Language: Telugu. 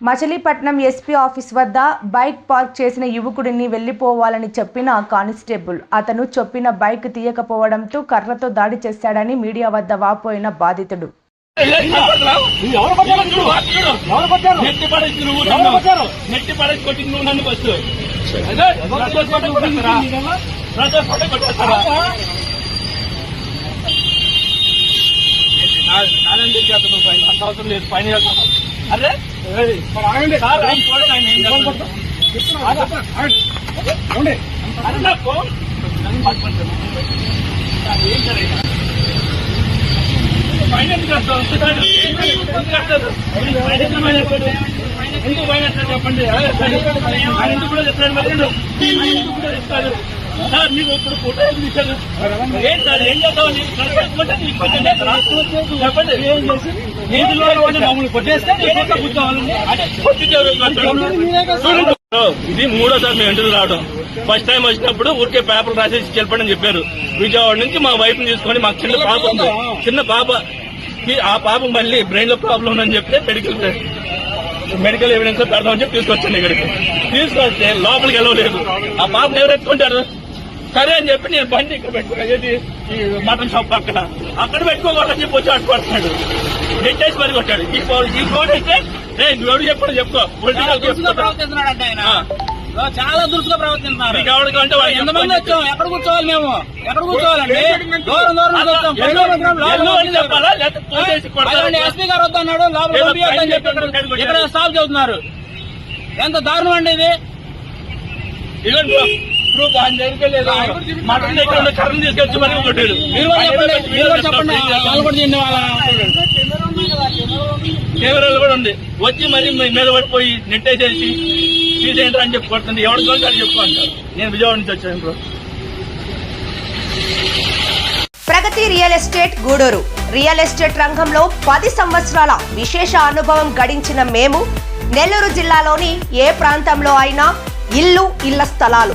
మచిలీపట్నం ఎస్పీ ఆఫీస్ వద్ద బైక్ పార్క్ చేసిన యువకుడిని వెళ్ళిపోవాలని చెప్పిన కానిస్టేబుల్. అతను చెప్పిన బైక్ తీయకపోవడంతో కర్రతో దాడి చేశాడని మీడియా వద్ద వాపోయిన బాధితుడు. అరే చెప్పండి. ఎందుకు కూడా చెప్తాడు మరి? ఎందుకు కూడా చెప్తాడు సార్ మీకు ఇప్పుడు ఫోటో ఇచ్చారు ఏం సార్ ఏం చేద్దామని? చెప్పండి. ఏం చేసి మమ్మల్ని కొట్టేస్తే కూర్చోవాలండి. ఇది మూడోసారి మేము ఇంటర్వ్యూ రావడం ఫస్ట్ టైం వచ్చినప్పుడు ఊరికే పేపర్ రాసేసి చెప్పండి అని చెప్పారు. విజయవాడ నుంచి మా వైఫ్ని తీసుకొని మాకు చిన్న పాప ఉంది. చిన్న పాప. ఈ- ఆ పాప మళ్ళీ బ్రెయిన్లో ప్రాబ్లం ఉందని చెప్తే మెడికల్ మెడికల్ ఎవిడెన్స్ పెడదామని చెప్పి తీసుకొచ్చాను ఇక్కడికి. తీసుకొస్తే లోపలికి వెళ్ళలేదు. ఆ పాపను ఎవరు ఎత్తుకుంటారు? సరే అని చెప్పి నేను బండి ఇక్కడ పెట్టుకున్నా. ఏది? ఈ మటన్ షాప్ పక్కన. అక్కడ పెట్టుకోకూడదని చెప్పి వచ్చి అట్టుకుంటున్నాడు నెట్టేసి మరి కొట్టాడు ఈ ఈ ఫోన్ అయితే ఏ నువ్వు చెప్పడం చెప్పుకో. చాలా దురుసుగా ప్రవర్తిస్తున్నారు. ఎంతమంది. వచ్చాం? ఎక్కడ కూర్చోవాలి మేము? ఎక్కడ కూర్చోవాలండి? దూరం దూరం ఎస్పీ గారు వద్దన్నాడు. లోపల చెప్పి ఇక్కడ- స్టాప్ చెబుతున్నారు. ఎంత దారుణం అండి ఇది? ఇదిగోండి ప్రూఫ్ ఆయన దగ్గరికి వెళ్ళేది మటన్ దగ్గర ఉన్న కర్రను తీసుకొచ్చి మరి కొట్టాడు కెమెరాలు కూడా ఉంది. వచ్చి మరి మీద పడిపోయి నెట్టేసేసి తీసేయండి అని చెప్పి కొడుతుంది. ఎవరి కోసం అని చెప్పుకుంటారు నేను విజయవాడ నుంచి వచ్చాను bro Pragati real estate Gudur. Real estate రంగంలో పది సంవత్సరాల విశేష అనుభవం గడించిన మేము నెల్లూరు జిల్లాలోని ఏ ప్రాంతంలో అయినా ఇల్లు ఇళ్ళ స్థలాలు